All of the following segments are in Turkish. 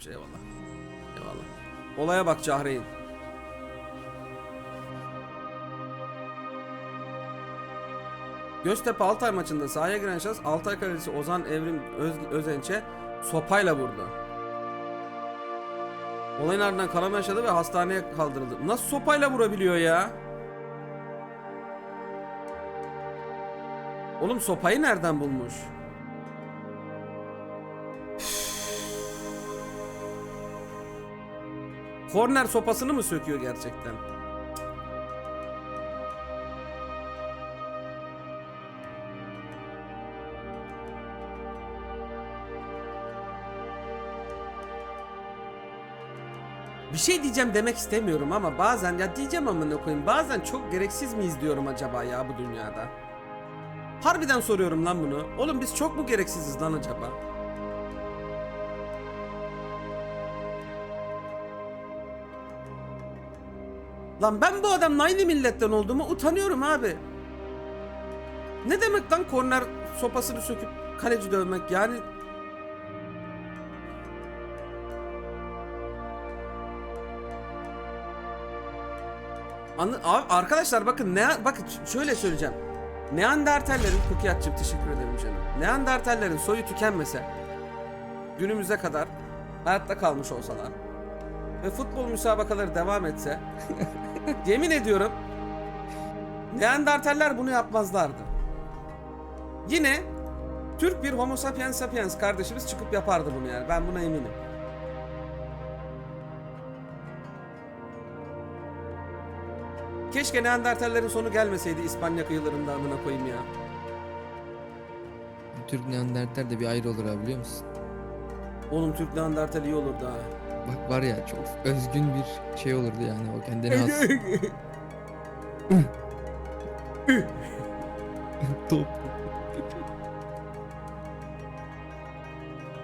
geçmiş eyvallah. Eyvallah. Olaya bak Cahreyn. Göztepe Altay maçında sahaya giren şahıs Altay kalecisi Ozan Evrim Öz, Özenç'e sopayla vurdu. Olayın ardından kanama yaşadı ve hastaneye kaldırıldı. Nasıl sopayla vurabiliyor ya? Oğlum sopayı nereden bulmuş? Korner sopasını mı söküyor gerçekten? Bir şey diyeceğim demek istemiyorum ama bazen ya diyeceğim amına koyayım bazen çok gereksiz miyiz diyorum acaba ya bu dünyada. Harbiden soruyorum lan bunu. Oğlum biz çok mu gereksiziz lan acaba? Lan ben bu adamın aynı milletten olduğumu utanıyorum abi. Ne demek lan korner sopasını söküp kaleci dövmek yani Anı, abi arkadaşlar bakın ne bakın şöyle söyleyeceğim. Neandertallerin Kukiyatçım teşekkür ederim canım. Neandertallerin soyu tükenmese günümüze kadar hayatta kalmış olsalar ve futbol müsabakaları devam etse yemin ediyorum Neandertaller bunu yapmazlardı. Yine Türk bir Homo sapiens sapiens kardeşimiz çıkıp yapardı bunu yani ben buna eminim. Keşke Neandertallerin sonu gelmeseydi İspanya kıyılarında amına koyayım ya. Türk Neandertal de bir ayrı olur abi biliyor musun? Oğlum Türk Neandertal iyi olurdu ha. Bak var ya çok özgün bir şey olurdu yani o kendine has. Top.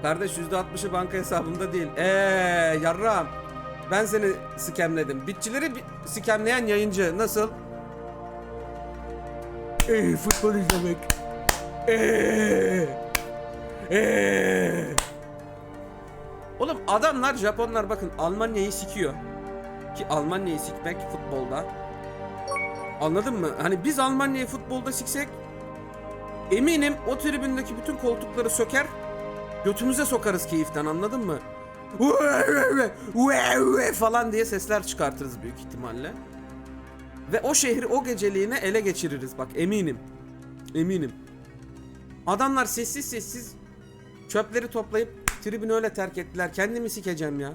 Kardeş %60'ı banka hesabımda değil. Eee yarram. Ben seni skemledim. Bitçileri bi- skemleyen yayıncı nasıl? Eee futbol izlemek. Eee. Eee. Oğlum adamlar Japonlar bakın Almanya'yı sikiyor. Ki Almanya'yı sikmek futbolda. Anladın mı? Hani biz Almanya'yı futbolda siksek eminim o tribündeki bütün koltukları söker götümüze sokarız keyiften anladın mı? falan diye sesler çıkartırız büyük ihtimalle. Ve o şehri o geceliğine ele geçiririz bak eminim. Eminim. Adamlar sessiz sessiz çöpleri toplayıp tribünü öyle terk ettiler. Kendimi sikeceğim ya.